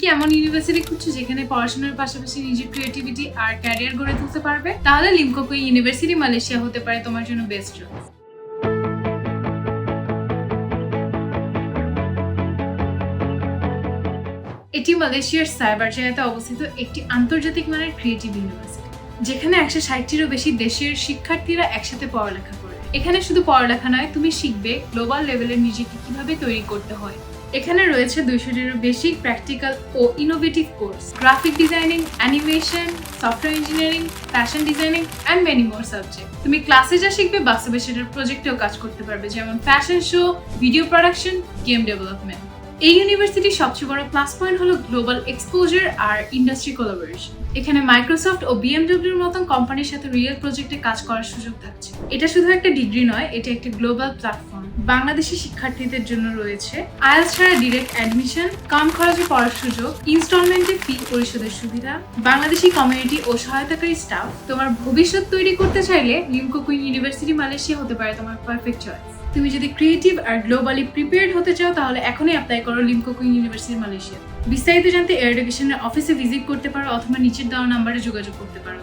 কি এমন ইউনিভার্সিটি খুঁজছো যেখানে পড়াশোনার পাশাপাশি নিজের ক্রিয়েটিভিটি আর ক্যারিয়ার গড়ে তুলতে পারবে? তাহলে লিমকোকো ইউনিভার্সিটি মালয়েশিয়া হতে পারে তোমার জন্য বেস্ট চয়েস এটি মালয়েশিয়ার সাইবার জায়গাতে অবস্থিত একটি আন্তর্জাতিক মানের ক্রিয়েটিভ ইউনিভার্সিটি যেখানে একশো ষাটটিরও বেশি দেশের শিক্ষার্থীরা একসাথে পড়ালেখা করে। এখানে শুধু পড়ালেখা নয়, তুমি শিখবে গ্লোবাল লেভেলের নিজেকে কীভাবে তৈরি করতে হয়। এখানে রয়েছে দুইশোটিরও বেশি practical O innovative course graphic designing animation software engineering fashion designing and many more subject তুমি ক্লাসে যা শিখবে বাস্তবে সেটার প্রজেক্টেও কাজ করতে পারবে, যেমন fashion show video production game development এই ইউনিভার্সিটির সবচেয়ে বড় প্লাস পয়েন্ট হলো গ্লোবাল এক্সপোজার আর ইন্ডাস্ট্রি কোলাবোরেশন এখানে মাইক্রোসফট ও বিএমডব্লিউর মতন কোম্পানির সাথে রিয়েল প্রজেক্টে কাজ করার সুযোগ থাকছে। এটা শুধু একটা ডিগ্রি নয়, এটা একটা গ্লোবাল প্ল্যাটফর্ম বাংলাদেশি শিক্ষার্থীদের জন্য রয়েছে আইএলস ছাড়া ডিরেক্ট অ্যাডমিশন কম খরচে পড়ার সুযোগ ইনস্টলমেন্টে ফি পরিশোধের সুবিধা, বাংলাদেশি কমিউনিটি ও সহায়তাকারী স্টাফ তোমার ভবিষ্যৎ তৈরি করতে চাইলে লিমকো কুইন ইউনিভার্সিটি মালয়েশিয়া হতে পারে তোমার পারফেক্ট চয়েস তুমি যদি ক্রিয়েটিভ আর গ্লোবালি প্রিপেয়ার্ড হতে চাও, তাহলে এখনই অ্যাপ্লাই করো কুইন ইউনিভার্সিটি মালয়েশিয়া বিস্তারিত জানতে এয়ার এডুকেশনের অফিসে ভিজিট করতে পারো, অথবা নিচের দেওয়া নাম্বারে যোগাযোগ করতে পারো।